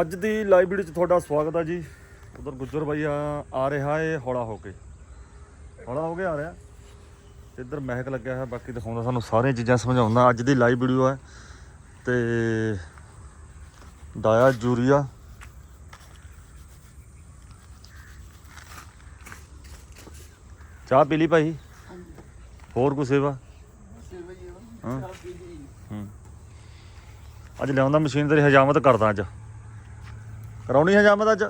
ਅੱਜ ਦੀ live video 'ਚ ਤੁਹਾਡਾ ਸਵਾਗਤ ਹੈ ਜੀ। ਉਧਰ ਗੁੱਜਰ ਬਾਈ ਆ ਰਿਹਾ ਏ ਹੌਲਾ ਹੋ ਕੇ। ਹੌਲਾ ਹੋ ਕੇ ਆ ਰਿਹਾ। ਇੱਧਰ ਮਹਿਕ ਲੱਗਿਆ ਹੈ ਬਾਕੀ ਦਿਖਾਉਂਦਾ ਸਾਨੂੰ ਸਾਰੀਆਂ ਚੀਜ਼ਾਂ ਸਮਝਾਉਂਦਾ। ਅੱਜ ਦੀ ਲਾਈਵ ਵੀਡੀਓ ਹੈ ਤੇ ਡਾਇਆ ਜੂਰੀਆ। ਚਾਹ ਪੀ ਲਈ ਭਾਈ? ਹੋਰ ਕੋਈ ਸੇਵਾ? ਹਾਂ। ਹੂੰ। ਅੱਜ ਲਿਆਉਂਦਾ ਮਸ਼ੀਨ ਤੇਰੀ ਹਜਾਮਤ ਕਰਦਾ ਅੱਜ। ਕਰਾਉਣੀ ਹਜਾਮਤ ਅੱਜ?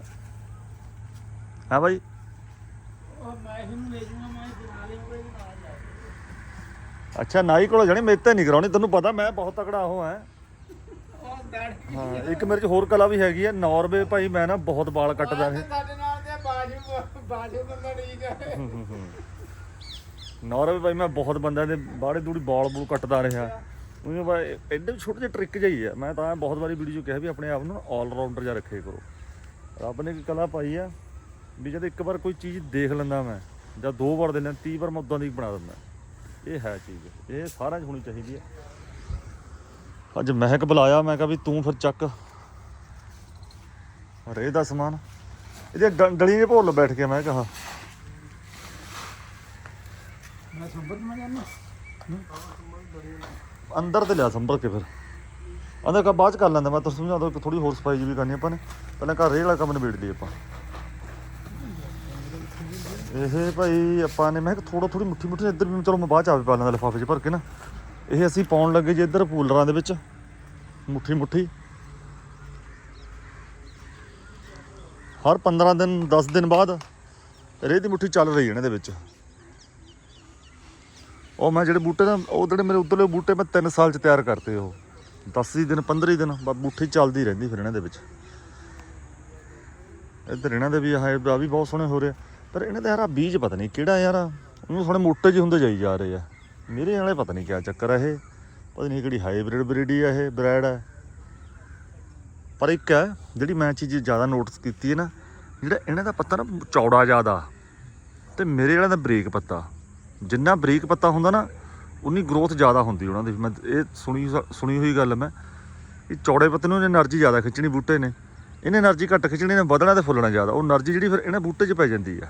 ਹਾਂ ਭਾਈ ਅੱਛਾ ਨਾਈ ਕੋਲ ਜਾਣੀ ਮੇਰੇ ਤੇ ਨਹੀਂ ਕਰਾਉਣੀ ਤੈਨੂੰ ਪਤਾ ਮੈਂ ਬਹੁਤ ਤਕੜਾ ਉਹ ਹੈ। ਹਾਂ ਇੱਕ ਮੇਰੇ ਚ ਹੋਰ ਕਲਾ ਵੀ ਹੈਗੀ ਹੈ ਨਾਰਵੇ ਭਾਈ ਮੈਂ ਨਾ ਬਹੁਤ ਵਾਲ ਕੱਟਦਾ ਇਹ ਸਾਡੇ ਨਾਲ ਤੇ ਬਾਜੂ ਬਾਜੂ ਬੰਦਾ ਠੀਕ ਹੈ ਨਾਰਵੇ ਭਾਈ ਮੈਂ ਬਹੁਤ ਬੰਦਿਆਂ ਦੇ ਬਾੜੇ ਦੂੜੀ ਬਾਲ ਬੂਲ ਕੱਟਦਾ ਰਿਹਾ। ਉਹਨੇ ਭਾਈ ਐਡੇ ਛੋਟੇ ਜਿਹੇ ਟ੍ਰਿਕ ਜਿਹੀ ਆ। ਮੈਂ ਤਾਂ ਬਹੁਤ ਵਾਰੀ ਵੀਡੀਓ 'ਚ ਕਿਹਾ ਵੀ ਆਪਣੇ ਆਪ ਨੂੰ ਆਲ ਰਾਊਂਡਰ ਜਿਹਾ ਰੱਖੇ ਕਰੋ। ਰੱਬ ਨੇ ਇੱਕ ਕਲਾ ਪਾਈ ਆ ਵੀ ਜਦ ਇੱਕ ਵਾਰ ਕੋਈ ਚੀਜ਼ ਦੇਖ ਲੈਂਦਾ ਮੈਂ, ਜਾਂ ਦੋ ਵਾਰ ਦੇ ਲੈਂ 30 ਵਾਰ ਮੈਂ ਉਦਾਂ ਦੀ ਬਣਾ ਦਿੰਦਾ। ਇਹ ਹੈ ਚੀਜ਼। ਇਹ ਸਾਰਿਆਂ ਹੋਣੀ ਚਾਹੀਦੀ ਹੈ ਅੱਜ ਮਹਿਕ ਬੁਲਾਇਆ, ਮੈਂ ਕਿਹਾ ਵੀ ਤੂੰ ਫਿਰ ਚੱਕ ਰੇ ਦਾ ਸਮਾਨ। ਇਹਦੇ ਡਲੀਆਂ ਦੇ ਭੋਲ ਬੈਠ ਕੇ ਮੈਂ ਕਿਹਾ। ਮੈਂ ਸੰਬਤ ਮੈਂ ਜਾਨਾ ਅੰਦਰ ਤੇ ਲਿਆ ਸੰਭਲ ਕੇ ਫਿਰ। ਅੰਦਰ ਕਾ ਬਾਅਦ ਚ ਕਰ ਲੈਂਦਾ, ਮੈਂ ਤੁਹਾਨੂੰ ਸਮਝਾ ਦੋ ਥੋੜੀ ਹੋਰ ਸਫ਼ਾਈ ਜੀ ਵੀ ਕਰਨੀ ਆਪਾਂ ਨੇ। ਪਹਿਲਾਂ ਘਰ ਰੇਹ ਵਾਲਾ ਕੰਮ ਨਿਬੇੜ ਲਈ ਆਪਾਂ। ਇਹ ਭਾਈ ਆਪਾਂ ਨੇ, ਮੈਂ ਥੋੜਾ ਥੋੜੀ ਮੁੱਠੀ ਮੁੱਠੀ ਇੱਧਰ ਵੀ ਚਲੋ ਮੈਂ ਬਾਅਦ ਚ ਆਵੇ ਪਾ ਲੈਂਦਾ ਲਿਫਾਫੇ 'ਚ ਭਰ ਕੇ ਨਾ। ਇਹ ਅਸੀਂ ਪਾਉਣ ਲੱਗੇ ਜੇ ਇੱਧਰ ਪੂਲਰਾਂ ਦੇ ਵਿੱਚ, ਮੁੱਠੀ ਮੁੱਠੀ। ਹਰ 15 ਦਿਨ 10 ਦਿਨ ਬਾਅਦ ਰੇਹ ਦੀ ਮੁੱਠੀ ਚੱਲ ਰਹੀ ਹੈ ਇਹਨਾਂ ਦੇ ਵਿੱਚ। ਉਹ ਮੈਂ ਜਿਹੜੇ ਬੂਟੇ ਦਾ, ਉਹ ਜਿਹੜੇ ਮੇਰੇ ਉੱਧਰਲੇ ਬੂਟੇ ਮੈਂ 3 ਸਾਲ ਚ ਤਿਆਰ ਕਰਤੇ ਉਹ। 10 ਹੀ ਦਿਨ 15 ਦਿਨ, ਬਸ ਬੂਠੀ ਚੱਲਦੀ ਰਹਿੰਦੀ ਫਿਰ ਇਹਨਾਂ ਦੇ ਵਿੱਚ। ਇੱਧਰ ਇਹਨਾਂ ਦੇ ਵੀ ਆਹ ਆ ਵੀ ਬਹੁਤ ਸੋਹਣੇ ਹੋ ਰਹੇ ਆ। ਪਰ ਇਹਨਾਂ ਦਾ ਯਾਰ ਬੀਜ ਪਤਾ ਨਹੀਂ ਕਿਹੜਾ ਯਾਰ ਉਹਨੂੰ ਥੋੜੇ ਮੋਟੇ ਜਿਹੇ ਹੁੰਦੇ ਜਾਈ ਜਾ ਰਹੇ ਆ। ਮੇਰੇ ਵਾਲੇ ਪਤਾ ਨਹੀਂ ਕਿਆ ਚੱਕਰ ਆ ਇਹ। ਪਤਾ ਨਹੀਂ ਕਿਹੜੀ ਹਾਈਬ੍ਰਿਡ ਬਰੀਡੀ ਆ ਇਹ ਬ੍ਰੈਡ ਆ। ਪਰ ਇੱਕ ਹੈ ਜਿਹੜੀ ਮੈਂ ਚੀਜ਼ ਜ਼ਿਆਦਾ ਨੋਟਿਸ ਕੀਤੀ ਹੈ ਨਾ, ਜਿਹੜਾ ਇਹਨਾਂ ਦਾ ਪੱਤਾ ਨਾ ਚੌੜਾ ਜ਼ਿਆਦਾ, ਤੇ ਮੇਰੇ ਵਾਲਿਆਂ ਦਾ ਬਰੀਕ ਪੱਤਾ। ਜਿੰਨਾ ਬਰੀਕ ਪੱਤਾ ਹੁੰਦਾ ਨਾ, ਉਨੀ ਗਰੋਥ ਜ਼ਿਆਦਾ ਹੁੰਦੀ ਉਹਨਾਂ ਦੀ। ਮੈਂ ਇਹ ਸੁਣੀ ਸੁਣੀ ਹੋਈ ਗੱਲ ਮੈਂ। ਇਹ ਚੌੜੇ ਪੱਤੇ ਨੂੰ એનર્ਜੀ ਜ਼ਿਆਦਾ ਖਿੱਚਣੀ, ਬੂਟੇ ਨੇ। ਇਹਨੇ એનર્ਜੀ ਘੱਟ ਖਿੱਚਣੀ ਨੇ ਵਧਣਾ ਤੇ ਫੁੱਲਣਾ ਜ਼ਿਆਦਾ। ਉਹ એનર્ਜੀ ਜਿਹੜੀ ਫਿਰ ਇਹਨਾਂ ਬੂਟੇ 'ਚ ਪੈ ਜਾਂਦੀ ਆ।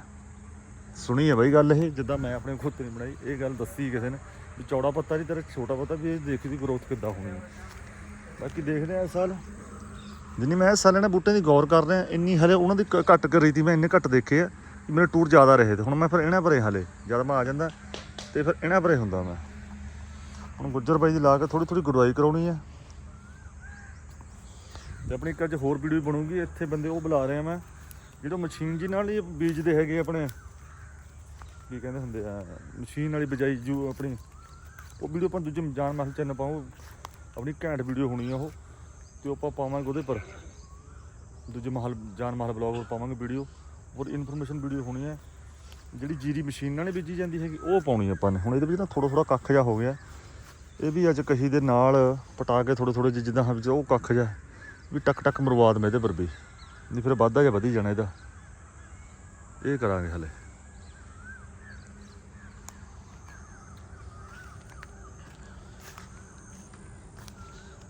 ਸੁਣੀ ਹੈ ਬਾਈ ਗੱਲ ਇਹ, ਜਿੱਦਾਂ ਮੈਂ ਆਪਣੇ ਖੁਦ ਨਹੀਂ ਬਣਾਈ। ਇਹ ਗੱਲ ਦੱਸੀ ਕਿਸੇ ਨੇ ਵੀ ਚੌੜਾ ਪੱਤਾ ਨਹੀਂ, ਤੇਰਾ ਛੋਟਾ ਪੱਤਾ ਵੀ ਇਹ ਦੇਖ ਵੀ ਗਰੋਥ ਕਿੱਦਾਂ ਹੋਣੀ ਹੈ ਬਾਕੀ ਦੇਖਦੇ ਆ ਇਸ ਸਾਲ। ਜਿੰਨੀ ਮੈਂ ਇਸ ਸਾਲ ਇਹਨਾਂ ਬੂਟਿਆਂ ਦੀ ਗੌਰ ਕਰ ਰਿਹਾ, ਇੰਨੀ ਹਲੇ ਉਹਨਾਂ ਦੀ ਘੱਟ ਕਰੀ ਤੀ ਮੈਂ, ਇੰਨੇ ਘੱਟ ਦੇਖੇ ਆ। ਮੇਰੇ ਟੂਰ ਜ਼ਿਆਦਾ ਰਹੇ ਤੇ ਹੁਣ ਮੈਂ ਫਿਰ ਇਹਨਾਂ ਪਰੇ ਹਲੇ, ਜਦ ਮੈਂ ਆ ਜਾਂਦਾ ਤੇ ਫਿਰ ਇਹਨਾਂ ਪਰੇ ਹੁੰਦਾ ਮੈਂ। ਹੁਣ ਗੁੱਜਰ ਬਾਈ ਦੀ ਲਾ ਕੇ ਥੋੜੀ ਥੋੜੀ ਗੁਡਵਾਈ ਕਰਾਉਣੀ ਆ। ਤੇ ਆਪਣੀ ਇੱਕ ਅੱਜ ਹੋਰ ਵੀਡੀਓ ਬਣੂਗੀ, ਇੱਥੇ ਬੰਦੇ ਉਹ ਬੁਲਾ ਰਹੇ ਆ ਮੈਂ, ਜਿਹੜਾ ਮਸ਼ੀਨ ਜੀ ਨਾਲ ਹੀ ਬੀਜਦੇ ਹੈਗੇ ਆਪਣੇ, ਕੀ ਕਹਿੰਦੇ ਹੁੰਦੇ ਆ, ਮਸ਼ੀਨ ਵਾਲੀ ਬਿਜਾਈ ਜੂ ਆਪਣੀ। ਉਹ ਵੀਡੀਓ ਆਪਾਂ ਦੂਜੇ ਜਾਨ ਮਾਹਲ ਚੈਨਲ ਪਾਉ ਆਪਣੀ ਘੈਂਟ ਵੀਡੀਓ ਹੋਣੀ ਆ ਉਹ, ਤੇ ਉਹ ਆਪਾਂ ਪਾਵਾਂਗੇ ਉਹਦੇ ਪਰ। ਦੂਜੇ ਮਹਲ ਜਾਨ ਮਹਲ ਬਲੌਗ ਪਾਵਾਂਗੇ ਵੀਡੀਓ। ਔਰ ਇਨਫੋਰਮੇਸ਼ਨ ਵੀਡੀਓ ਹੋਣੀ ਹੈ। ਜਿਹੜੀ ਜੀਰੀ ਮਸ਼ੀਨ ਨਾਲ ਬੀਜੀ ਜਾਂਦੀ ਹੈਗੀ, ਉਹ ਪਾਉਣੀ ਆਪਾਂ ਨੇ। ਹੁਣ ਇਹਦੇ ਵਿੱਚ ਨਾ ਥੋੜਾ ਥੋੜਾ ਕੱਖ ਜਾ ਹੋ ਗਿਆ। ਇਹ ਵੀ ਅੱਜ ਕਹੀ ਦੇ ਨਾਲ ਪਟਾ ਕੇ ਥੋੜੇ ਥੋੜੇ ਜਿੱਦਾਂ ਹਾਂ ਵਿੱਚ ਉਹ ਕੱਖ ਜਾ ਵੀ ਟਕ ਟਕ ਮਰਵਾਦ ਮੈਂ ਇਹਦੇ ਪਰ ਵੀ। ਨਹੀਂ ਫਿਰ ਵਾਧਾ ਜਾਂ ਵਧੀ ਜਾਣਾ ਇਹਦਾ। ਇਹ ਕਰਾਂਗੇ ਹਲੇ।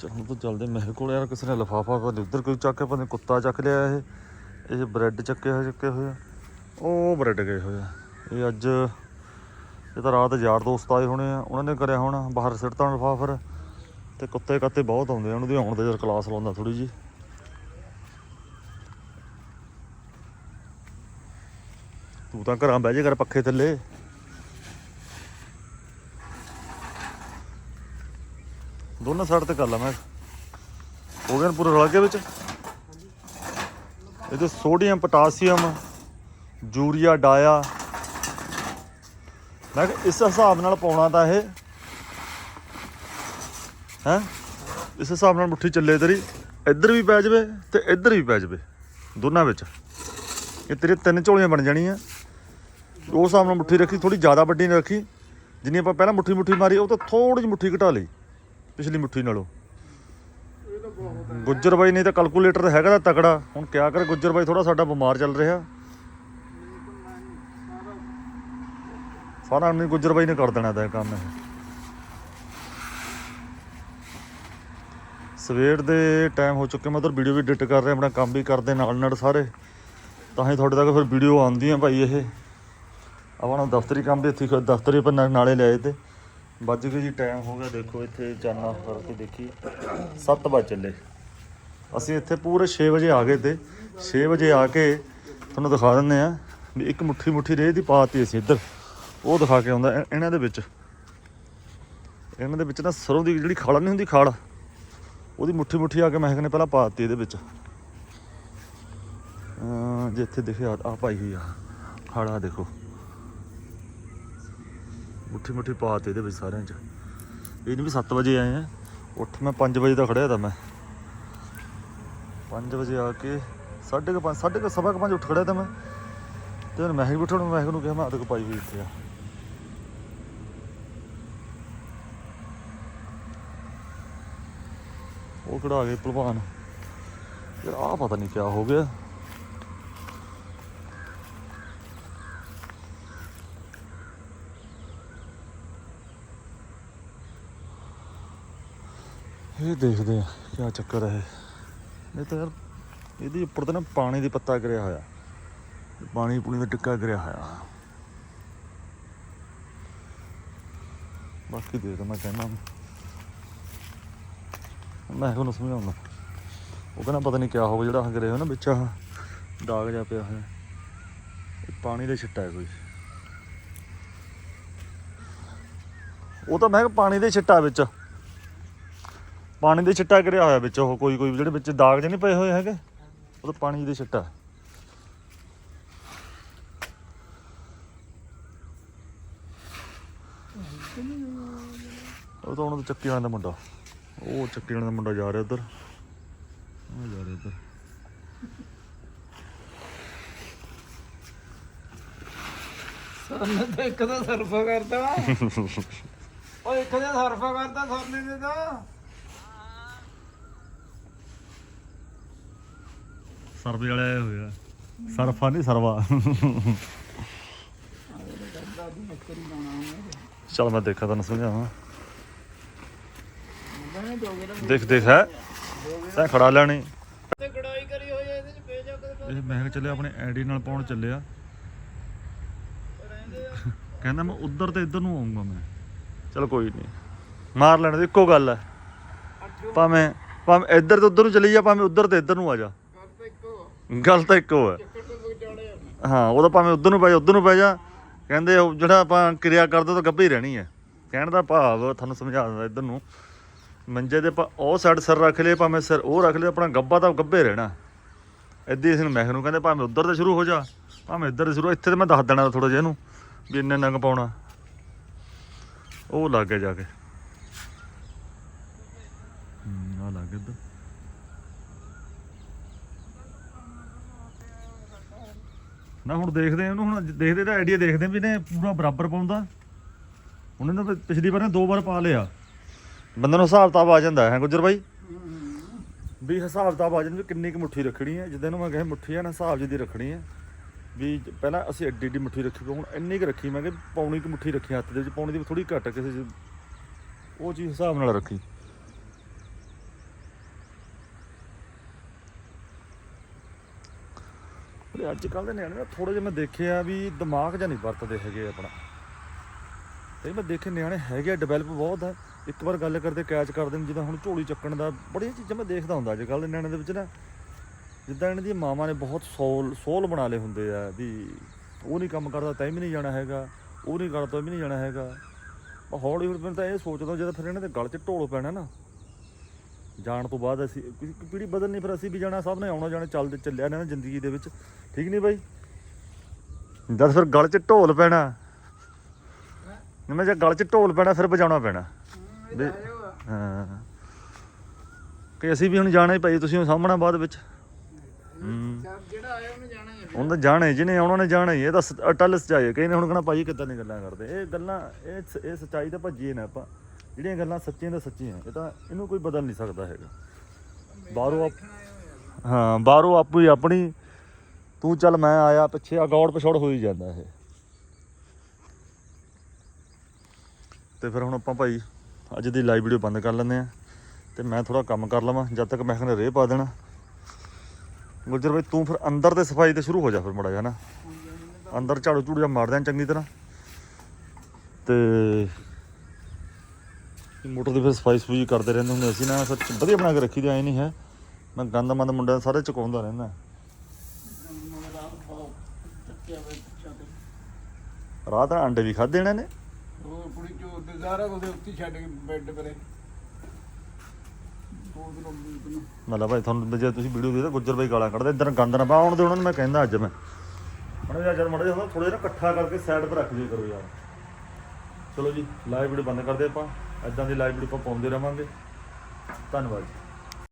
ਚਲ ਹੁਣ ਤਾਂ ਚੱਲਦੇ ਮੇਰੇ ਕੋਲ ਯਾਰ ਕਿਸੇ ਨੇ ਲਫਾਫਾ ਪਤਾ ਨੀ ਉੱਧਰ ਕੋਈ ਚੱਕ ਕੇ ਪਤਾ ਕੁੱਤਾ ਚੱਕ ਲਿਆ ਇਹ। ਇਹ ਬ੍ਰੈਡ ਚੱਕੇ ਹੋਏ ਚੱਕੇ ਹੋਏ ਆ। ਉਹ ਬ੍ਰੈਡ ਗਏ ਹੋਏ ਆ। ਇਹ ਅੱਜ ਇਹ ਤਾਂ ਰਾਤ ਯਾਰ ਦੋਸਤ ਆਏ ਹੋਣੇ ਆ। ਉਹਨਾਂ ਨੇ ਕਰਿਆ ਹੋਣਾ ਬਾਹਰ ਸਿੱਟਤਾ ਲਫਾਫਰ। ਤੇ ਕੁੱਤੇ ਕੱਤੇ ਬਹੁਤ ਆਉਂਦੇ ਆ। ਉਹਨਾਂ ਦੀ ਆਉਣ ਤੇ ਜਦ ਕਲਾਸ ਲਾਉਂਦਾ ਥੋੜੀ ਜੀ ਤੂੰ ਤਾਂ ਘਰਾਂ ਬਹਿ ਜੇ ਕਰ ਪੱਖੇ ਥੱਲੇ। ਦੋਨਾਂ ਸਾਈਡ ਤੇ ਕਰ ਲਾ ਮੈਂ। ਹੋ ਗਿਆ ਪੂਰਾ ਰਲ ਗਿਆ ਵਿੱਚ? ਇਹਦੇ ਸੋਡੀਅਮ, ਪੋਟਾਸੀਅਮ, ਯੂਰੀਆ, ਡਾਇਆ। ਮੈਂ ਕਿਹਾ ਇਸ ਹਿਸਾਬ ਨਾਲ ਪਾਉਣਾ ਤਾਂ ਇਹ। ਹੈ? ਇਸ ਹਿਸਾਬ ਨਾਲ ਮੁੱਠੀ ਚੱਲੇ ਤੇਰੀ। ਇੱਧਰ ਵੀ ਪੈ ਜਾਵੇ ਤੇ ਇੱਧਰ ਵੀ ਪੈ ਜਾਵੇ। ਦੋਨਾਂ ਵਿੱਚ। ਇਹ ਤੇਰੇ ਤਿੰਨ ਝੋਲੀਆਂ ਬਣ ਜਾਣੀਆਂ। ਉਸ ਹਿਸਾਬ ਨਾਲ ਮੁੱਠੀ ਰੱਖੀ ਥੋੜੀ ਜ਼ਿਆਦਾ ਵੱਡੀ ਨਹੀਂ ਰੱਖੀ। ਜਿੰਨੀ ਆਪਾਂ ਪਹਿਲਾਂ ਮੁੱਠੀ ਮੁੱਠੀ ਮਾਰੀ, ਉਹ ਤਾਂ ਥੋੜੀ ਜਿਹੀ ਮੁੱਠੀ ਘਟਾ ਲਈ। ਪਿਛਲੀ ਮੁੱਠੀ ਨਾਲੋਂ। ਗੁੱਜਰ ਬਾਈ ਨਹੀਂ ਤਾਂ ਕੈਲਕੂਲੇਟਰ ਹੈਗਾ ਤਾਂ ਤਕੜਾ। ਹੁਣ ਕਿਆ ਕਰ ਗੁੱਜਰ ਬਾਈ ਥੋੜਾ ਸਾਡਾ ਬਿਮਾਰ ਚੱਲ ਰਿਹਾ। ਸਾਰਾ ਨਹੀਂ ਗੁੱਜਰ ਬਾਈ ਨੇ ਕਰ ਦੇਣਾ ਤਾਂ ਕੰਮ ਇਹ। ਸਵੇਰ ਦੇ ਟਾਈਮ ਹੋ ਚੁੱਕੇ, ਮੈਂ ਉਧਰ ਵੀਡੀਓ ਵੀ ਐਡਿਟ ਕਰ ਰਿਹਾ, ਆਪਣਾ ਕੰਮ ਵੀ ਕਰਦੇ ਨਾਲ ਨਾਲ ਸਾਰੇ। ਤਾਂ ਹੀ ਤੁਹਾਡੇ ਤੱਕ ਫਿਰ ਵੀਡੀਓ ਆਉਂਦੀ ਆ ਭਾਈ ਇਹ। ਆਪਣਾ ਦਫ਼ਤਰੀ ਕੰਮ ਵੀ ਇੱਥੇ ਖ- ਦਫ਼ਤਰੀ ਪਰ ਨਾਲੇ ਲਿਆਏ ਤੇ। ਵੱਜ ਗਏ ਜੀ ਟਾਈਮ ਹੋ ਗਿਆ, ਦੇਖੋ ਇੱਥੇ ਚਾਨਣਾ ਕਰਕੇ ਦੇਖੀ। 7 ਵਜੇ ਚੱਲੇ। ਅਸੀਂ ਇੱਥੇ ਪੂਰੇ 6 ਵਜੇ ਆ ਗਏ ਤੇ 6 ਵਜੇ ਆ ਕੇ ਤੁਹਾਨੂੰ ਦਿਖਾ ਦਿੰਦੇ ਆ ਵੀ ਇੱਕ ਮੁੱਠੀ ਮੁੱਠੀ ਰੇਹ ਦੀ ਪਾਤੀ ਅਸੀਂ ਇੱਧਰ। ਉਹ ਦਿਖਾ ਕੇ ਆਉਂਦਾ ਇਹਨਾਂ ਦੇ ਵਿੱਚ। ਇਹਨਾਂ ਦੇ ਵਿੱਚ ਨਾ ਸਰੋਂ ਦੀ ਜਿਹੜੀ ਖਾਲ ਨਹੀਂ ਹੁੰਦੀ ਖਾਲ, ਉਹਦੀ ਮੁੱਠੀ ਮੁੱਠੀ ਆ ਕੇ ਮਹਿਕ ਨੇ ਪਹਿਲਾਂ ਪਾਤੀ ਇਹਦੇ ਵਿੱਚ। ਅਹ ਜੇ ਇੱਥੇ ਦਿਖਿਆ ਆ ਪਾਈ ਹੋਈ ਆ। ਖਾਲਾ ਦੇਖੋ। ਮੁੱਠੀ ਮੁੱਠੀ ਪਾਤੀ ਇਹਦੇ ਵਿੱਚ ਸਾਰਿਆਂ 'ਚ। ਇਹ ਨਹੀਂ ਵੀ 7 ਵਜੇ ਆਏ ਆ। ਉੱਠ ਮੈਂ 5 ਵਜੇ ਦਾ ਖੜਿਆ ਤਾਂ ਮੈਂ। 5 ਵਜੇ ਆ ਕੇ ਸਾਢੇ ਕੁ ਪੰਜ, ਸਾਢੇ ਕੁ ਸਵਾ ਕੁ ਪੰਜ ਉੱਠ ਖੜਿਆ ਤਾਂ ਮੈਂ। ਤੇ ਹੁਣ ਮਹਿਕ ਵੀ ਉੱਠਣ ਮਹਿਕ ਨੂੰ ਕਿਹਾ, ਮੈਂ ਆਦਕ ਪਾਈ ਹੋਈ ਇੱਥੇ ਆ। ਉਹ ਖੜਾ ਗਏ ਭਲਵਾਨ। ਯਾਰ ਆਹ ਪਤਾ ਨਹੀਂ ਕਿਆ ਹੋ ਗਿਆ। ਇਹ ਦੇਖਦੇ ਆ ਕਿਆ ਚੱਕਰ ਹੈ। ਇਹ ਤਾਂ ਯਾਰ ਇਹਦੇ ਉੱਪਰ ਤਾਂ ਨਾ ਪਾਣੀ ਦੀ ਪੱਤਾ ਗਿਰਿਆ ਹੋਇਆ। ਪਾਣੀ ਪੂਣੀ ਦਾ ਟਿੱਕਾ ਗਿਰਿਆ ਹੋਇਆ। ਬਾਕੀ ਦੇ ਤਾਂ ਮੈਂ ਕਹਿੰਦਾ ਮੈਂ ਉਹਨੂੰ ਸਮਝਾਉਂਦਾ ਉਹ ਕਹਿੰਦਾ ਪਤਾ ਨਹੀਂ ਕਿਆ ਹੋਊ, ਜਿਹੜਾ ਗਿਰੇ ਹੋਇਆ ਨਾ ਵਿੱਚ ਆਹ ਦਾਗ ਜਿਹਾ ਪਿਆ ਹੋਇਆ। ਇਹ ਪਾਣੀ ਦਾ ਛਿੱਟਾ ਹੈ ਕੋਈ। ਉਹ ਤਾਂ ਮੈਂ ਕਿਹਾ ਪਾਣੀ ਦੇ ਛਿੱਟਾ ਵਿੱਚ। ਪਾਣੀ ਦੇ ਛਿੱਟਾ ਗਿਰਿਆ ਹੋਇਆ ਵਿੱਚ ਉਹ ਕੋਈ ਕੋਈ ਜਿਹੜੇ ਵਿੱਚ ਦਾਗ ਜਿਹੇ ਨਹੀਂ ਪਏ ਹੋਏ ਹੈਗੇ? ਉਹ ਤਾਂ ਪਾਣੀ ਦੇ ਛਿੱਟਾ। ਉਹ ਤਾਂ ਉਹਨਾਂ ਦਾ ਚੱਕੀ ਵਾਲਿਆਂ ਦਾ ਮੁੰਡਾ। ਉਹ ਚੱਕੀ ਵਾਲਿਆਂ ਦਾ ਮੁੰਡਾ ਜਾ ਰਿਹਾ ਉਧਰ। ਉਹ ਜਾ ਰਿਹਾ ਉਧਰ। ਸਰਨੇ ਤਾਂ ਇੱਕ ਸਰਫਾ ਕਰਦਾ ਉਹ ਇੱਕ ਸਰਫਾ ਕਰਦਾ ਸਰਨੇ ਦੇ ਤਾਂ। ਸਰਵੇ ਵਾਲੇ ਹੋਇਆ ਹੋਏ ਆ। ਸਰਫਾ ਨਹੀਂ, ਸਰਵਾ। ਚਲ ਮੈਂ ਦੇਖਾ, ਤੁਹਾਨੂੰ ਸਮਝਾਵਾਂ। ਦੇਖ ਦੇਖ, ਹੈ। ਤੈਂ ਖੜਾ ਲੈਣੀ। ਤੇ ਕੜਾਈ ਕਰੀ ਹੋਈ ਹੈ ਇਹਦੇ ਚ ਬੇਜਾ ਕੇ ਇਹ ਮੈਂ ਚੱਲਿਆ ਆਪਣੇ ਆਈਡੀ ਨਾਲ ਪਾਉਣ ਚੱਲਿਆ ਕਹਿੰਦਾ ਮੈਂ ਉਧਰ ਤੇ ਇੱਧਰ ਨੂੰ ਆਉਂਗਾ ਮੈਂ। ਚਲ ਕੋਈ ਨਹੀਂ। ਮਾਰ ਲੈਣ ਦੇ, ਇੱਕੋ ਗੱਲ ਹੈ ਭਾਵੇਂ ਭਾਵੇਂ ਇੱਧਰ ਤੇ ਉੱਧਰ ਨੂੰ ਚਲੀ ਜਾ, ਭਾਵੇਂ ਉੱਧਰ ਤੇ ਇੱਧਰ ਨੂੰ ਆ ਜਾ। ਗੱਲ ਤਾਂ ਇੱਕੋ ਹੈ। ਹਾਂ, ਉਹ ਤਾਂ ਭਾਵੇਂ ਉਧਰ ਨੂੰ ਪੈ ਜਾ, ਉਧਰ ਨੂੰ ਪੈ ਜਾ। ਕਹਿੰਦੇ ਉਹ ਜਿਹੜਾ ਆਪਾਂ ਕਿਰਿਆ ਕਰਦੇ ਤਾਂ ਗੱਭੇ ਹੀ ਰਹਿਣੀ ਹੈ। ਕਹਿਣ ਦਾ ਭਾਵ ਤੁਹਾਨੂੰ ਸਮਝਾ ਦਿੰਦਾ ਇੱਧਰ ਨੂੰ। ਮੰਜੇ ਦੇ ਪਾ ਉਹ ਸਾਈਡ ਸਿਰ ਰੱਖ ਲਏ, ਭਾਵੇਂ ਸਿਰ ਉਹ ਰੱਖ ਲਏ, ਆਪਣਾ ਗੱਭਾ ਤਾਂ ਗੱਭੇ ਰਹਿਣਾ। ਇੱਦੀ ਅਸੀਂ ਨੂੰ ਮੈਂ ਨੂੰ ਕਹਿੰਦੇ ਭਾਵੇਂ ਉਧਰ ਤੇ ਸ਼ੁਰੂ ਹੋ ਜਾ, ਭਾਵੇਂ ਇੱਧਰ ਤੇ ਸ਼ੁਰੂ ਇੱਥੇ ਤੇ ਮੈਂ ਦੱਸ ਦੇਣਾ ਥੋੜਾ ਜਿਹਾ ਇਹਨੂੰ ਵੀ ਇੰਨੇ ਨੰਗ ਪਾਉਣਾ। ਉਹ ਲੱਗ ਗਿਆ ਜਾ ਕੇ ਹੂੰ ਆ ਲੱਗ ਗਿਆ ਇੱਧਰ ਨਾ ਹੁਣ ਦੇਖਦੇ ਆ ਇਹਨੂੰ ਹੁਣ ਦੇਖਦੇ ਤਾਂ ਆਈਡੀਆ ਦੇਖਦੇ ਵੀ ਨੇ ਪੂਰਾ ਬਰਾਬਰ ਪਾਉਂਦਾ। ਉਹਨੇ ਤਾਂ ਪਿਛਲੀ ਵਾਰ ਨੇ ਦੋ ਵਾਰ ਪਾ ਲਿਆ। ਬੰਦੇ ਨੂੰ ਹਿਸਾਬ ਤਾਬ ਆ ਜਾਂਦਾ ਹੈ ਗੁੱਜਰ ਬਾਈ? ਵੀ ਹਿਸਾਬ ਤਾਬ ਆ ਜਾਂਦਾ ਵੀ ਕਿੰਨੀ ਕੁ ਮੁੱਠੀ ਰੱਖਣੀ ਹੈ। ਜਿੱਦਾਂ ਨੂੰ ਮੈਂ ਕਹੇ ਮੁੱਠੀ ਆ ਨਾ ਹਿਸਾਬ ਜਿਹੀ ਰੱਖਣੀ ਹੈ। ਵੀ ਪਹਿਲਾਂ ਅਸੀਂ ਐਡੀ ਐਡੀ ਮੁੱਠੀ ਰੱਖੀ ਹੁਣ ਇੰਨੀ ਕੁ ਰੱਖੀ ਮੈਂ ਕਿ ਪੌਣੀ ਕੁ ਮੁੱਠੀ ਰੱਖੀ ਹੱਥ ਦੇ ਵਿੱਚ ਪੌਣੀ ਦੀ ਥੋੜੀ ਘੱਟ ਕਿਸੇ ਉਹ ਚੀਜ਼ ਹਿਸਾਬ ਨਾਲ ਰੱਖੀ। ਪਰ ਅੱਜ ਕੱਲ ਦੇ ਨਿਆਣੇ ਨਾ ਥੋੜੇ ਜਿਹਾ ਮੈਂ ਦੇਖਿਆ ਵੀ ਦਿਮਾਗ ਜਾਂ ਨਹੀਂ ਵਰਤਦੇ ਹੈਗੇ ਆਪਣਾ। ਤੇ ਮੈਂ ਦੇਖੇ ਨਿਆਣੇ ਹੈਗੇ ਡਿਵੈਲਪ ਬਹੁਤ ਹੈ ਇੱਕ ਵਾਰ ਗੱਲ ਕਰਦੇ ਕੈਚ ਕਰਦੇ ਨੇ, ਜਿੱਦਾਂ ਹੁਣ ਝੋਲੀ ਚੱਕਣ ਦਾ ਬੜੀਆਂ ਚੀਜ਼ਾਂ ਮੈਂ ਦੇਖਦਾ ਹੁੰਦਾ ਅੱਜ ਕੱਲ ਦੇ ਨਿਆਣੇ ਦੇ ਵਿੱਚ ਨਾ। ਜਿੱਦਾਂ ਇਹਨਾਂ ਦੀਆਂ ਮਾਵਾਂ ਨੇ ਬਹੁਤ ਸੋਲ ਸੋਲ ਬਣਾ ਲਏ ਹੁੰਦੇ ਆ ਵੀ ਉਹ ਨਹੀਂ ਕੰਮ ਕਰਦਾ, ਤਾਂ ਵੀ ਨਹੀਂ ਜਾਣਾ ਹੈਗਾ, ਉਹ ਨਹੀਂ ਕਰਦਾ, ਤਾਂ ਵੀ ਨਹੀਂ ਜਾਣਾ ਹੈਗਾ। ਹੌਲੀ ਹੌਲੀ ਮੈਨੂੰ ਤਾਂ ਇਹ ਸੋਚਦਾ, ਜਦੋਂ ਫਿਰ ਇਹਨਾਂ ਦੇ ਗਲ 'ਚ ਢੋਲ ਪੈਣਾ ਨਾ ਜਾਣ ਤੋਂ ਬਾਅਦ ਅਸੀਂ ਕਿਉਂਕਿ ਪੀੜੀ ਬਦਲਣੀ ਫਿਰ ਅਸੀਂ ਵੀ ਜਾਣਾ ਸਭ ਨੇ ਆਉਣਾ ਜਾਣਾ ਚੱਲਦੇ ਚੱਲਿਆ ਨਾ ਜ਼ਿੰਦਗੀ ਦੇ ਵਿੱਚ। ਠੀਕ ਨਹੀਂ ਬਾਈ? ਜਦ ਫਿਰ ਗਲ 'ਚ ਢੋਲ ਪੈਣਾ। ਮੈਂ ਜੇ ਗਲ 'ਚ ਢੋਲ ਪੈਣਾ ਫਿਰ ਵਜਾਉਣਾ ਪੈਣਾ। ਹਾਂ ਕਿ ਅਸੀਂ ਵੀ ਹੁਣ ਜਾਣਾ ਹੀ ਭਾਈ ਤੁਸੀਂ ਸਾਹਮਣਾ ਬਾਅਦ ਵਿੱਚ। ਹੂੰ। ਜਿਹੜਾ ਆਇਆ ਉਹਨੇ ਜਾਣਾ ਹੀ ਉਹਨਾਂ ਜਾਣਾ ਜਿਹਨੇ ਆਉਣਾ ਨੇ ਜਾਣਾ ਹੀ ਇਹ ਤਾਂ ਅਟਲ ਸਚਾਈ ਹੈ। ਕਈ ਨੇ ਹੁਣ ਕਹਣਾ ਭਾਜੀ ਕਿੱਦਾਂ ਦੀਆਂ ਗੱਲਾਂ ਕਰਦੇ। ਇਹ ਗੱਲਾਂ ਇਹ ਇਹ ਸਚਾਈ ਤਾਂ ਭੱਜੀਏ ਨਾ ਆਪਾਂ। ਜਿਹੜੀਆਂ ਗੱਲਾਂ ਸੱਚੀਆਂ ਦਾ ਸੱਚੀਆਂ ਇਹ ਤਾਂ ਇਹਨੂੰ ਕੋਈ ਬਦਲ ਨਹੀਂ ਸਕਦਾ ਹੈਗਾ। ਬਾਹਰੋਂ ਆਪ ਹਾਂ, ਬਾਹਰੋਂ ਆਪੂ ਹੀ ਆਪਣੀ, ਤੂੰ ਚੱਲ ਮੈਂ ਆਇਆ ਪਿੱਛੇ ਅਗੌੜ ਪਛੌੜ ਹੋ ਹੀ ਜਾਂਦਾ ਇਹ। ਤੇ ਫਿਰ ਹੁਣ ਆਪਾਂ ਭਾਈ, ਅੱਜ ਦੀ ਲਾਈਵ ਵੀਡੀਓ ਬੰਦ ਕਰ ਲੈਂਦੇ ਆ ਤੇ ਮੈਂ ਥੋੜਾ ਕੰਮ ਕਰ ਲਵਾਂ, ਜਦ ਤੱਕ ਮੈਂ ਕਹਿੰਦਾ ਰੇਹ ਪਾ ਦੇਣਾ। ਗੁੱਜਰ ਬਾਈ, ਤੂੰ ਫਿਰ ਅੰਦਰ ਤੇ ਸਫ਼ਾਈ ਤੇ ਸ਼ੁਰੂ ਹੋ ਜਾ ਫਿਰ ਮੜਾ ਜਾ ਨਾ। ਅੰਦਰ ਝਾੜੂ ਝੂੜੂ ਜਾਂ ਮਾਰ ਦਿਆਂ ਚੰਗੀ ਤਰ੍ਹਾਂ। ਤੇ ਮੋਟਰ ਦੀ ਫਿਰ ਸਫ਼ਾਈ ਸਫੂਈ ਕਰਦੇ ਰਹਿੰਦੇ ਹੁੰਦੇ ਅਸੀਂ ਨਾ ਸੱਚ ਵਧੀਆ ਬਣਾ ਕੇ ਰੱਖੀ ਦੀ ਐ ਨਹੀਂ ਹੈ। ਮੈਂ ਗੰਦ ਮੰਦ ਮੁੰਡਿਆਂ ਸਾਰੇ ਚੁਕਾਉਂਦਾ ਰਹਿੰਦਾ। ਰਾਤ ਨੂੰ ਅੰਡੇ ਵੀ ਖਾਦੇ ਇਹਨਾਂ ਨੇ। ਉਹ ਕੁੜੀ ਚੋਰ ਉੱਤੇ ਛੱਡ ਕੇ ਬੈੱਡ ਪਰੇ। ਮਤਲਬ ਭਾਈ ਤੁਹਾਨੂੰ ਜੇ ਤੁਸੀਂ ਵੀਡੀਓ ਦੇਖਦੇ ਗੁੱਜਰ ਬਾਈ ਗਾਲਾਂ ਕੱਢਦੇ। ਇਧਰ ਗੰਦ ਨਾ ਪਾਉਣ ਦੇ ਉਹਨਾਂ ਨੂੰ ਮੈਂ ਕਹਿੰਦਾ ਅੱਜ ਮੈਂ। ਹੁਣ ਯਾਰ ਜਦ ਮੜਾ ਜਿਹਾ ਥੋੜਾ ਜਿਹਾ ਇਕੱਠਾ ਕਰਕੇ ਸਾਈਡ 'ਤੇ ਰੱਖ ਲਿਆ ਕਰੋ ਯਾਰ। ਚਲੋ ਜੀ ਲਾਈਵ ਵੀਡੀਓ ਬੰਦ ਕਰਦੇ ਆਪਾਂ। ਐਦਾਂ ਦੀ ਲਾਈਵ ਵੀਡੀਓ ਆਪਾਂ ਪਾਉਂਦੇ ਰਵਾਂਗੇ। ਧੰਨਵਾਦ ਜੀ।